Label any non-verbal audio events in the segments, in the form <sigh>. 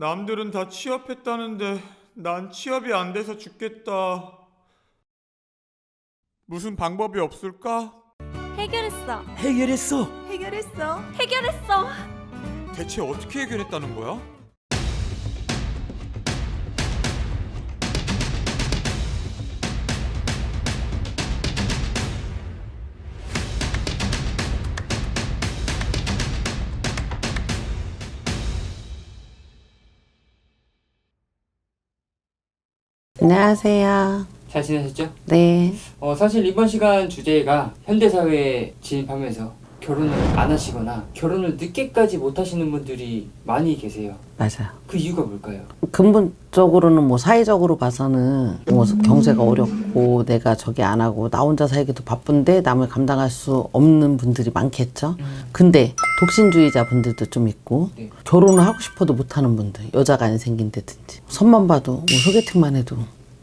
남들은 다 취업했다는데 난 취업이 안 돼서 죽겠다. 무슨 방법이 없을까? 해결했어. 해결했어. 해결했어. 해결했어. 대체 어떻게 해결했다는 거야? 안녕하세요. 잘 지내셨죠? 네. 어, 사실 이번 시간 주제가 현대사회에 진입하면서 결혼을 안 하시거나 결혼을 늦게까지 못 하시는 분들이 많이 계세요. 맞아요. 그 이유가 뭘까요? 근본적으로는 뭐 사회적으로 봐서는 뭐 경제가 어렵고 내가 저기 안 하고 나 혼자 살기도 바쁜데 남을 감당할 수 없는 분들이 많겠죠. 근데 독신주의자 분들도 좀 있고 네. 결혼을 하고 싶어도 못 하는 분들 여자가 안 생긴다든지 선만 봐도 뭐 소개팅만 해도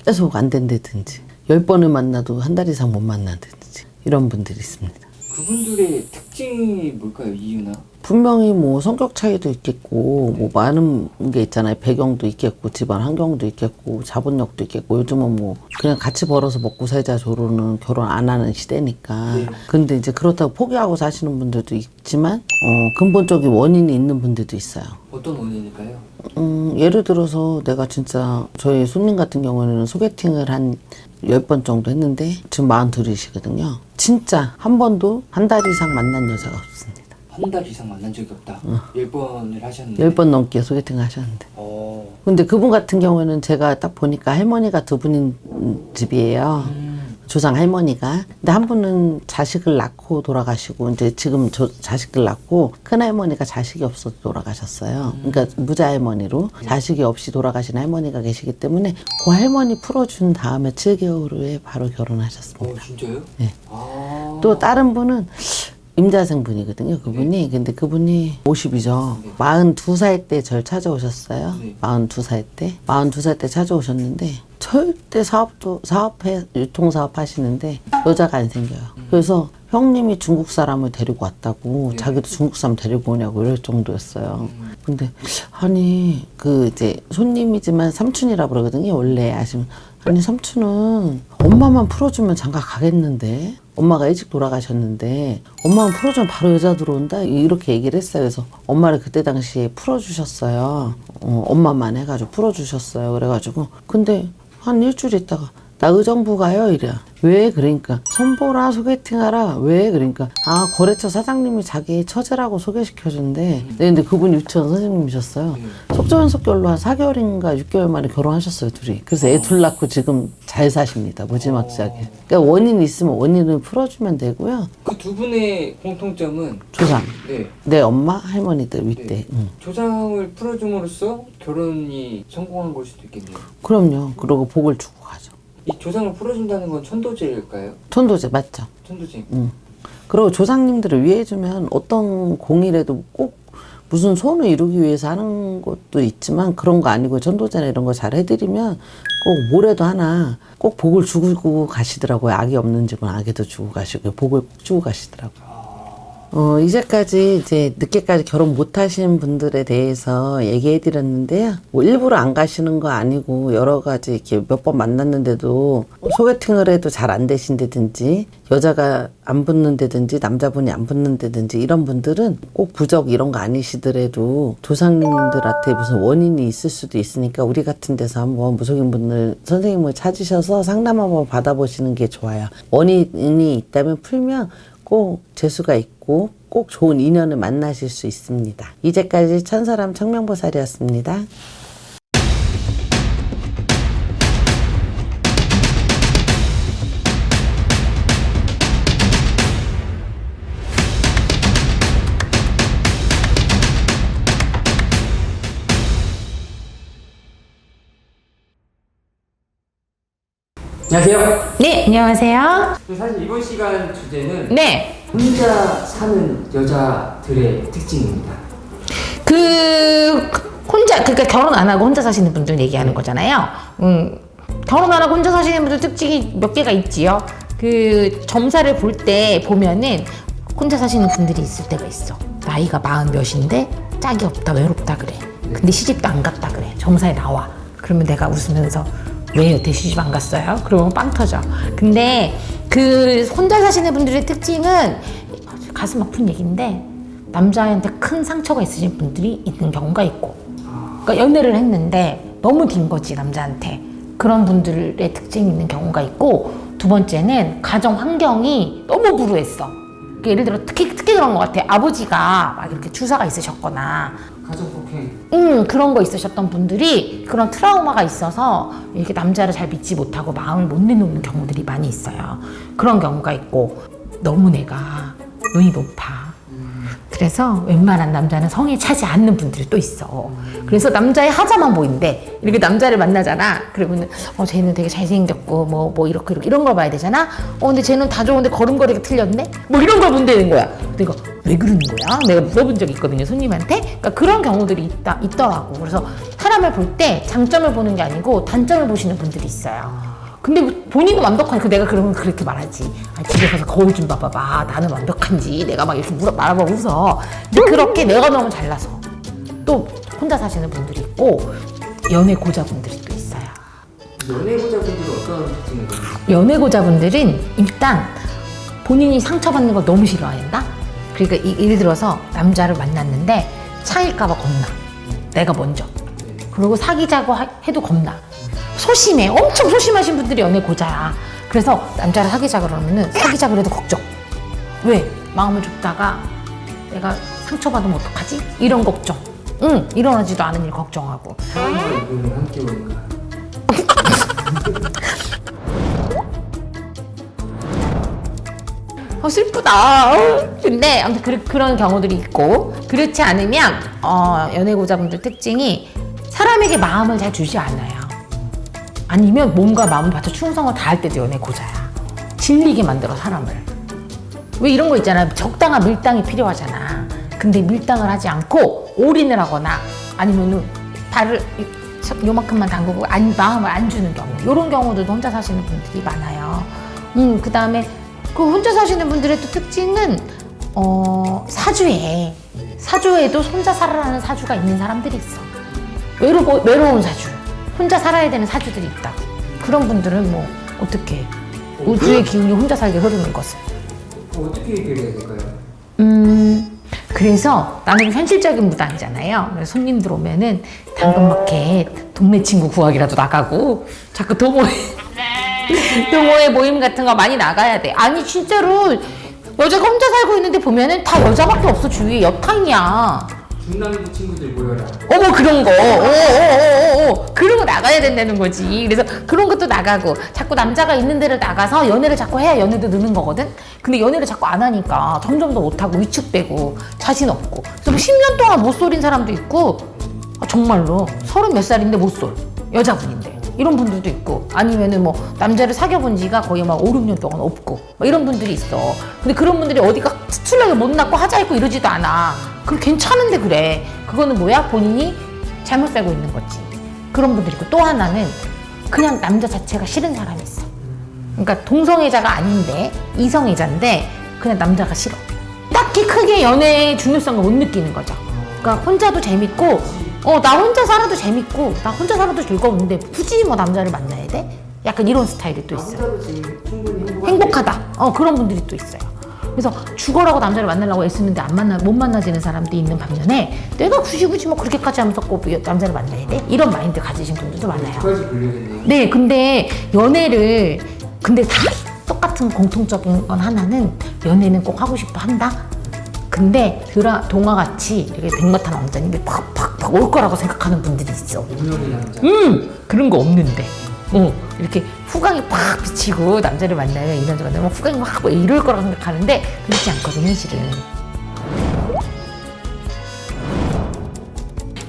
계속 안 된다든지 열 번을 만나도 한 달 이상 못 만난다든지 이런 분들이 있습니다. 그분들의 특징이 뭘까요? 이유나? 분명히 뭐 성격 차이도 있겠고 뭐 많은 게 있잖아요 배경도 있겠고 집안 환경도 있겠고 자본력도 있겠고 요즘은 뭐 그냥 같이 벌어서 먹고 살자 조로는 결혼 안 하는 시대니까 네. 근데 이제 그렇다고 포기하고 사시는 분들도 있지만 어 근본적인 원인이 있는 분들도 있어요 어떤 원인일까요? 음, 예를 들어서 내가 진짜 저희 손님 같은 경우에는 소개팅을 한 열번 정도 했는데 지금 42이시거든요 진짜 한 번도 한 달 이상 만난 여자가 없습니다 한 달 이상 만난 적이 없다. 열 번을 하셨는데. 열번 넘게 소개팅을 하셨는데 어. 근데 그분 같은 경우에는 제가 딱 보니까 할머니가 두 분인 집이에요. 음. 조상 할머니가. 근데 한 분은 자식을 낳고 돌아가시고 이제 지금 저 자식을 낳고 큰 할머니가 자식이 없어서 돌아가셨어요. 그러니까 무자 할머니로 자식이 없이 돌아가신 할머니가 계시기 때문에 그 할머니 풀어준 다음에 7개월 후에 바로 결혼하셨습니다. 어, 진짜요? 네. 아. 또 다른 분은 임자생 분이거든요. 그분이. 근데 그분이 50이죠. 네. 42살 때 절 찾아오셨어요. 네. 42살 때. 42살 때 찾아오셨는데 절대 사업도 사업해 유통 사업 하시는데 여자가 안 생겨요. 그래서 형님이 중국 사람을 데리고 왔다고 네. 자기도 중국 사람 데리고 오냐고 이럴 정도였어요. 근데 아니 그 이제 손님이지만 삼촌이라 그러거든요. 원래 아시면 아니 삼촌은 엄마만 풀어주면 장가 가겠는데 엄마가 일찍 돌아가셨는데 엄마만 풀어주면 바로 여자 들어온다 이렇게 얘기를 했어요. 그래서 엄마를 그때 당시에 풀어주셨어요. 어, 엄마만 해가지고 풀어주셨어요. 그래가지고 근데 한 일주일 있다가 나 의정부 가요 이래. 왜 그러니까 손보라 소개팅하라 왜 그러니까 아 거래처 사장님이 자기 처제라고 소개시켜준대. 네, 근데 그분이 유치원 선생님이셨어요. 속전속결로 한 4개월인가 6개월 만에 결혼하셨어요 둘이. 그래서 애 둘 낳고 지금 잘 사십니다 무지막지하게. 그러니까 원인이 있으면 원인을 풀어주면 되고요. 그 두 분의 공통점은 조상 네. 내 엄마 할머니들 윗대. 네. 응. 조상을 풀어줌으로써 결혼이 성공한 걸 수도 있겠네요. 그럼요. 그러고 복을 주고 가죠. 이 조상을 풀어준다는 건 천도제일까요? 천도제 맞죠? 천도제. 응. 그리고 조상님들을 위해주면 어떤 공이라도 꼭 무슨 소원을 이루기 위해서 하는 것도 있지만 그런 거 아니고 전도제나 이런 거 잘 해드리면 꼭 뭐라도 하나 꼭 복을 주고 가시더라고요. 악이 없는 집은 악에도 주고 가시고 복을 꼭 주고 가시더라고요. 어, 이제까지 이제 늦게까지 결혼 못 하신 분들에 대해서 얘기해 드렸는데요. 뭐 일부러 안 가시는 거 아니고 여러 가지 이렇게 몇 번 만났는데도 소개팅을 해도 잘 안 되신다든지 여자가 안 붙는다든지 남자분이 안 붙는다든지 이런 분들은 꼭 부적 이런 거 아니시더라도 조상님들한테 무슨 원인이 있을 수도 있으니까 우리 같은 데서 한번 무속인 분들 선생님을 찾으셔서 상담 한번 받아보시는 게 좋아요. 원인이 있다면 풀면 꼭 재수가 있고 꼭 좋은 인연을 만나실 수 있습니다. 이제까지 천사람 청명보살이었습니다. 안녕하세요. 네, 안녕하세요. 사실 이번 시간 주제는 네. 혼자 사는 여자들의 특징입니다. 그 혼자 그러니까 결혼 안 하고 혼자 사시는 분들 얘기하는 거잖아요. 음. 결혼 안 하고 혼자 사시는 분들 특징이 몇 개가 있지요. 그 점사를 볼 때 보면은 혼자 사시는 분들이 있을 때가 있어. 나이가 마흔 몇인데 짝이 없다, 외롭다 그래. 근데 시집도 안 갔다 그래. 점사에 나와. 그러면 내가 웃으면서 왜 여태 시집 안 갔어요? 그러면 빵 터져. 근데 그 혼자 사시는 분들의 특징은 가슴 아픈 얘기인데 남자한테 큰 상처가 있으신 분들이 있는 경우가 있고. 그러니까 연애를 했는데 너무 긴 거지 남자한테. 그런 분들의 특징이 있는 경우가 있고. 두 번째는 가정 환경이 너무 불우했어. 그러니까 예를 들어 특히 특히 그런 것 같아. 아버지가 막 이렇게 주사가 있으셨거나 가정 폭행. 음 그런 거 있으셨던 분들이 그런 트라우마가 있어서 이렇게 남자를 잘 믿지 못하고 마음을 못 내놓는 경우들이 많이 있어요 그런 경우가 있고 너무 내가 눈이 높아 그래서 웬만한 남자는 성에 차지 않는 분들이 또 있어. 그래서 남자의 하자만 보인대. 이렇게 남자를 만나잖아. 그러면은 어 쟤는 되게 잘생겼고 뭐뭐 이렇게 이렇게 이런 걸 봐야 되잖아. 어 근데 쟤는 다 좋은데 걸음걸이가 틀렸네. 뭐 이런 걸 본다는 거야. 내가 왜 그러는 거야? 내가 물어본 적이 있거든요 손님한테. 그러니까 그런 경우들이 있다 있더라고. 그래서 사람을 볼 때 장점을 보는 게 아니고 단점을 보시는 분들이 있어요. 근데 본인은 완벽하니까 내가 그러면 그렇게 말하지. 아, 집에 가서 거울 좀 봐봐봐. 나는 완벽한지. 내가 막 이렇게 물어, 말하고 웃어. 근데 그렇게 내가 너무 잘나서. 또 혼자 사시는 분들이 있고, 연애 고자분들이 또 있어요. 연애보자분들은 어떤 특징을 가지고 연애 고자분들은 일단 본인이 상처받는 걸 너무 싫어한다? 그러니까 이- 예를 들어서 남자를 만났는데 차일까봐 겁나. 내가 먼저. 그리고 사귀자고 하- 해도 겁나. 소심해. 엄청 소심하신 분들이 연애 고자야. 그래서 남자를 사귀자 그러면은 사귀자 그래도 걱정. 왜? 마음을 줬다가 내가 상처받으면 어떡하지? 이런 걱정. 응, 일어나지도 않은 일 걱정하고. 어, 슬프다. 어. 근데 아무튼 그, 그런 경우들이 있고 그렇지 않으면 어, 연애고자분들 특징이 사람에게 마음을 잘 주지 않아요. 아니면 몸과 마음을 바쳐 충성을 다할 때도 연애 고자야. 질리게 만들어 사람을. 왜 이런 거 있잖아. 적당한 밀당이 필요하잖아. 근데 밀당을 하지 않고 올인을 하거나 아니면은 발을 이- 요만큼만 담그고 안, 마음을 안 주는 경우. 이런 경우들도 혼자 사시는 분들이 많아요. 음, 그 다음에 그 혼자 사시는 분들의 또 특징은 어, 사주에 사주에도 혼자 살아라는 사주가 있는 사람들이 있어. 외로, 외로운 사주. 혼자 살아야 되는 사주들이 있다. 그런 분들은 뭐 어떻게 우주의 기운이 혼자 살게 흐르는 것을. 어, 어떻게 해결해야 될까요? 음, 그래서 나는 현실적인 무당이잖아요. 그래서 손님들 오면은 당근마켓 동네 친구 구하기라도 나가고 자꾸 도모에 <laughs> 도모에 모임 같은 거 많이 나가야 돼. 아니 진짜로 여자가 혼자 살고 있는데 보면은 다 여자밖에 없어 주위에 여탕이야. 중남부 친구들 모여라. 어머 그런 거, 어어어어 그런 거 나가야 된다는 거지. 그래서 그런 것도 나가고 자꾸 남자가 있는 데를 나가서 연애를 자꾸 해야 연애도 느는 거거든. 근데 연애를 자꾸 안 하니까 점점 더 못하고 위축되고 자신 없고. 그래서 뭐 10년 동안 못 쏠인 사람도 있고 아, 정말로 서른 몇 살인데 못 쏠. 여자분인데. 이런 분들도 있고 아니면은 뭐 남자를 사귀어 본 지가 거의 막 5, 6년 동안 없고 뭐 이런 분들이 있어. 근데 그런 분들이 어디가 수출하게 못 낳고 하자 있고 이러지도 않아. 그럼 괜찮은데 그래. 그거는 뭐야? 본인이 잘못 살고 있는 거지. 그런 분들이 있고 또 하나는 그냥 남자 자체가 싫은 사람이 있어. 그러니까 동성애자가 아닌데 이성애자인데 그냥 남자가 싫어. 딱히 크게 연애의 중요성을 못 느끼는 거죠. 그러니까 혼자도 재밌고 어 나 혼자 살아도 재밌고 나 혼자 살아도 즐거운데 굳이 뭐 남자를 만나야 돼? 약간 이런 스타일이 또 있어요. 혼자도 지금 충분히 행복한데 행복하다. 어 그런 분들이 또 있어요. 그래서 죽어라고 남자를 만나려고 애쓰는데 안 만나 못 만나지는 사람도 있는 반면에 내가 굳이 굳이 뭐 그렇게까지 하면서 꼭 남자를 만나야 돼? 이런 마인드 가지신 분들도 많아요. 네, 근데 연애를 근데 다 똑같은 공통적인 건 하나는 연애는 꼭 하고 싶어 한다. 근데 드라 동화 같이 이렇게 백마탄 왕자님이 팍팍팍 올 거라고 생각하는 분들이 있어. 운명의 남자. 음 그런 거 없는데 어. 이렇게 후광이 팍 비치고 남자를 만나면 이런저런 뭐 후광이 확뭐 이럴 거라고 생각하는데 그렇지 않거든 현실은.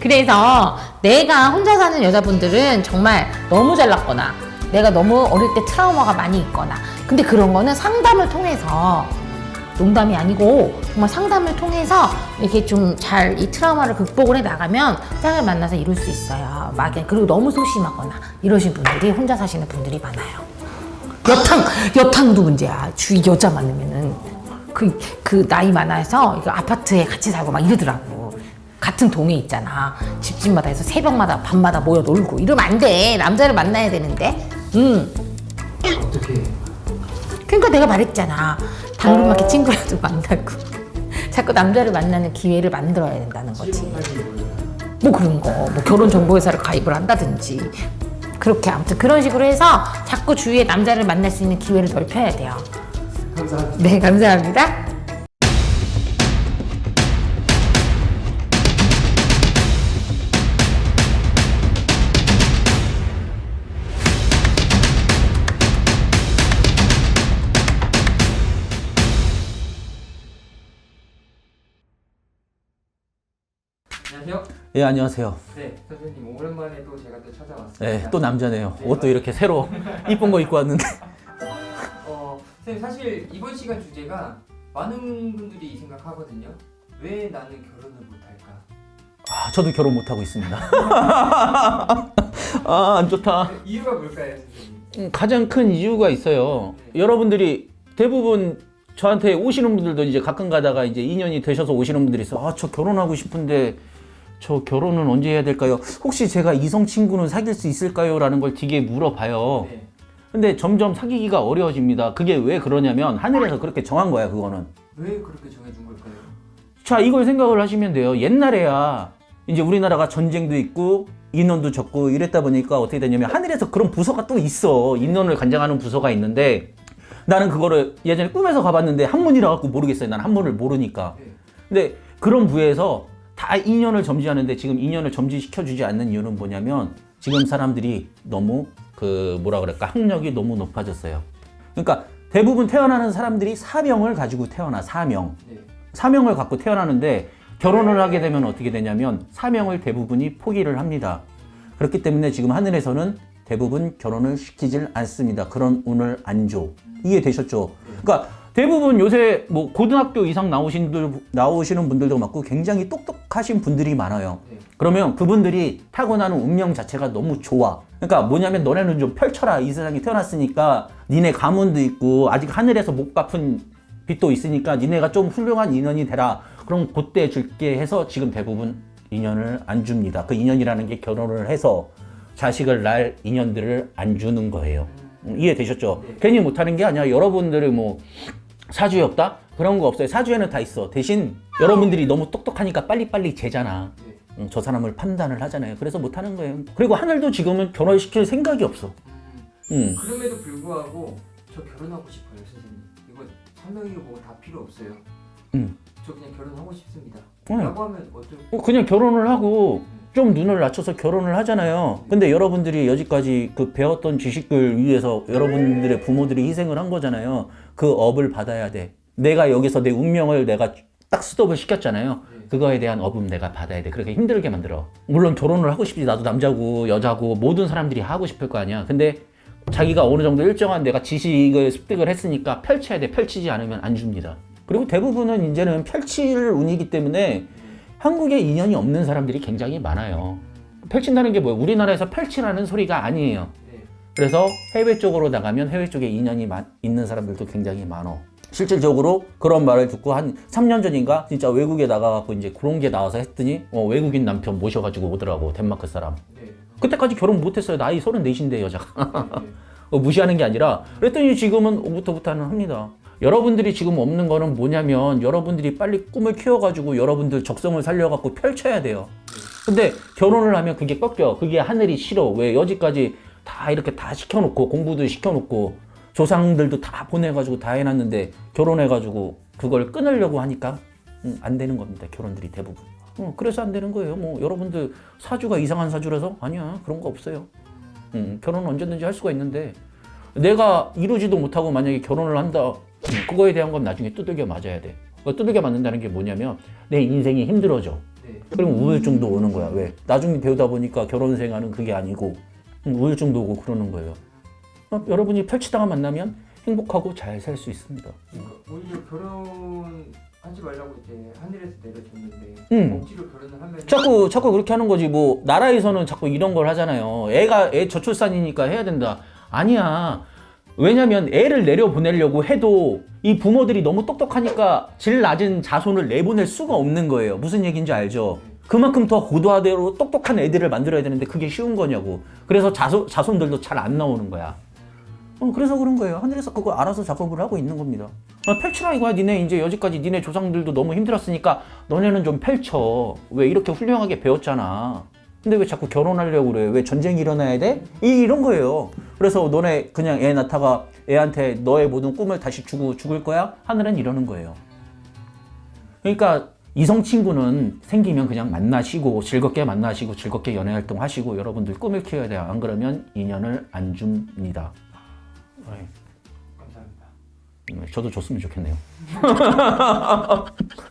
그래서 내가 혼자 사는 여자분들은 정말 너무 잘났거나 내가 너무 어릴 때 트라우마가 많이 있거나 근데 그런 거는 상담을 통해서 농담이 아니고 정말 상담을 통해서 이렇게 좀 잘 이 트라우마를 극복을 해 나가면 짝을 만나서 이룰 수 있어요. 막 그리고 너무 소심하거나 이러신 분들이 혼자 사시는 분들이 많아요. 여탕 여탕도 문제야. 주위 여자 많으면은 그 그 나이 많아서 이거 아파트에 같이 살고 막 이러더라고. 같은 동에 있잖아. 집집마다 해서 새벽마다 밤마다 모여 놀고 이러면 안 돼. 남자를 만나야 되는데. 음. 어떻게 그러니까 내가 말했잖아. 당근마켓 친구라도 <laughs> 만나고 자꾸 남자를 만나는 기회를 만들어야 된다는 거지. 뭐 그런 거, 뭐 결혼 정보회사를 가입을 한다든지 그렇게 아무튼 그런 식으로 해서 자꾸 주위에 남자를 만날 수 있는 기회를 넓혀야 돼요. 감사합니다. 네, 감사합니다. 예, 안녕하세요. 네, 선생님 오랜만에 또 제가 또 찾아왔습니다. 예, 또 남자네요. 옷도 이렇게 새로 <laughs> 이쁜 거 입고 왔는데. 어, 선생님 사실 이번 시간 주제가 많은 분들이 생각하거든요. 왜 나는 결혼을 못할까? 아, 저도 결혼 못 하고 있습니다. <laughs> 아, 안 좋다. 네, 이유가 뭘까요, 선생님? 음, 가장 큰 이유가 있어요. 여러분들이 대부분 저한테 오시는 분들도 이제 가끔 가다가 이제 인연이 되셔서 오시는 분들이 있어. 아, 저 결혼하고 싶은데 저 결혼은 언제 해야 될까요? 혹시 제가 이성 친구는 사귈 수 있을까요? 라는 걸 되게 물어봐요. 네. 근데 점점 사귀기가 어려워집니다. 그게 왜 그러냐면 하늘에서 그렇게 정한 거야, 그거는. 왜 그렇게 정해준 걸까요? 자, 이걸 생각을 하시면 돼요. 옛날에야 이제 우리나라가 전쟁도 있고 인원도 적고 이랬다 보니까 어떻게 되냐면 하늘에서 그런 부서가 또 있어. 인원을 관장하는 부서가 있는데 나는 그거를 예전에 꿈에서 가봤는데 한문이라 갖고 모르겠어요. 난 한문을 모르니까. 네. 근데 그런 부에서 다 인연을 점지하는데 지금 인연을 점지시켜주지 않는 이유는 뭐냐면 지금 사람들이 너무 그 뭐라 그럴까 학력이 너무 높아졌어요. 그러니까 대부분 태어나는 사람들이 사명을 가지고 태어나 사명. 네. 사명을 갖고 태어나는데 결혼을 하게 되면 어떻게 되냐면 사명을 대부분이 포기를 합니다. 그렇기 때문에 지금 하늘에서는 대부분 결혼을 시키질 않습니다. 그런 운을 안 줘. 이해되셨죠? 그러니까 대부분 요새 뭐 고등학교 이상 나오신 분 나오시는 분들도 많고 굉장히 똑똑하신 분들이 많아요. 네. 그러면 그분들이 타고나는 운명 자체가 너무 좋아. 그러니까 뭐냐면 너네는 좀 펼쳐라. 이 세상에 태어났으니까 니네 가문도 있고 아직 하늘에서 못 갚은 빚도 있으니까 니네가 좀 훌륭한 인연이 되라. 그럼 그때 줄게 해서 지금 대부분 인연을 안 줍니다. 그 인연이라는 게 결혼을 해서 자식을 낳을 인연들을 안 주는 거예요. 음, 이해되셨죠? 괜히 못하는 게 아니라 여러분들이 뭐 사주에 없다? 그런 거 없어요. 사주에는 다 있어. 대신 여러분들이 너무 똑똑하니까 빨리빨리 재잖아. 네. 음, 저 사람을 판단을 하잖아요. 그래서 못하는 거예요. 그리고 하늘도 지금은 결혼시킬 생각이 없어. 음. 그럼에도 불구하고 저 결혼하고 싶어요, 선생님. 이거 사명이고 뭐고 다 필요 없어요. 음. 저 그냥 결혼하고 싶습니다. 응. 라고 하면 어쩔 어, 그냥 결혼을 하고 좀 눈을 낮춰서 결혼을 하잖아요. 근데 여러분들이 여지까지 그 배웠던 지식을 위해서 여러분들의 부모들이 희생을 한 거잖아요. 그 업을 받아야 돼. 내가 여기서 내 운명을 내가 딱 스톱을 시켰잖아요. 그거에 대한 업은 내가 받아야 돼. 그렇게 힘들게 만들어. 물론 결혼을 하고 싶지. 나도 남자고 여자고 모든 사람들이 하고 싶을 거 아니야. 근데 자기가 어느 정도 일정한 내가 지식을 습득을 했으니까 펼쳐야 돼. 펼치지 않으면 안 줍니다. 그리고 대부분은 이제는 펼칠 운이기 때문에 한국에 인연이 없는 사람들이 굉장히 많아요. 펼친다는 게 뭐예요? 우리나라에서 펼치라는 소리가 아니에요. 네. 그래서 해외 쪽으로 나가면 해외 쪽에 인연이 많- 있는 사람들도 굉장히 많어. 실질적으로 그런 말을 듣고 한 3년 전인가 진짜 외국에 나가갖고 이제 그런 게 나와서 했더니 어, 외국인 남편 모셔가지고 오더라고 덴마크 사람. 네. 그때까지 결혼 못했어요. 나이 34인데 여자가. 네. <laughs> 어, 무시하는 게 아니라 그랬더니 지금은 오부터부터는 합니다. 여러분들이 지금 없는 거는 뭐냐면 여러분들이 빨리 꿈을 키워가지고 여러분들 적성을 살려갖고 펼쳐야 돼요. 근데 결혼을 하면 그게 꺾여. 그게 하늘이 싫어. 왜 여지까지 다 이렇게 다 시켜놓고 공부도 시켜놓고 조상들도 다 보내가지고 다 해놨는데 결혼해가지고 그걸 끊으려고 하니까 음, 안 되는 겁니다. 결혼들이 대부분. 어, 그래서 안 되는 거예요. 뭐 여러분들 사주가 이상한 사주라서 아니야 그런 거 없어요. 음, 결혼 은 언제든지 할 수가 있는데 내가 이루지도 못하고 만약에 결혼을 한다 음, 그거에 대한 건 나중에 두들겨 맞아야 돼 그 두들겨 맞는다는 게 뭐냐면 내 인생이 힘들어져 네. 그럼 우울증도 오는 거야 왜 나중에 배우다 보니까 결혼 생활은 그게 아니고 음, 우울증도 오고 그러는 거예요 어, 여러분이 펼치다가 만나면 행복하고 잘 살 수 있습니다 그러니까 오히려 결혼 하지 말라고 이제 하늘에서 내려줬는데 음. 억지로 결혼을 하면 자꾸 자꾸 그렇게 하는 거지 뭐 나라에서는 자꾸 이런 걸 하잖아요. 애가 애 저출산이니까 해야 된다. 아니야. 왜냐면 애를 내려 보내려고 해도 이 부모들이 너무 똑똑하니까 질 낮은 자손을 내보낼 수가 없는 거예요. 무슨 얘기인지 알죠? 그만큼 더 고도화대로 똑똑한 애들을 만들어야 되는데 그게 쉬운 거냐고. 그래서 자손, 자손들도 잘 안 나오는 거야. 어, 그래서 그런 거예요. 하늘에서 그거 알아서 작업을 하고 있는 겁니다. 어, 펼치라 이거야. 니네 이제 여지까지 니네 조상들도 너무 힘들었으니까 너네는 좀 펼쳐. 왜 이렇게 훌륭하게 배웠잖아. 근데 왜 자꾸 결혼하려고 그래? 왜 전쟁이 일어나야 돼? 이, 이런 거예요. 그래서 너네 그냥 애 낳다가 애한테 너의 모든 꿈을 다시 주고 죽을 거야? 하늘은 이러는 거예요. 그러니까 이성 친구는 생기면 그냥 만나시고 즐겁게 만나시고 즐겁게 연애 활동 하시고 여러분들 꿈을 키워야 돼요. 안 그러면 인연을 안 줍니다. 어이. 감사합니다. 음, 저도 줬으면 좋겠네요. <laughs>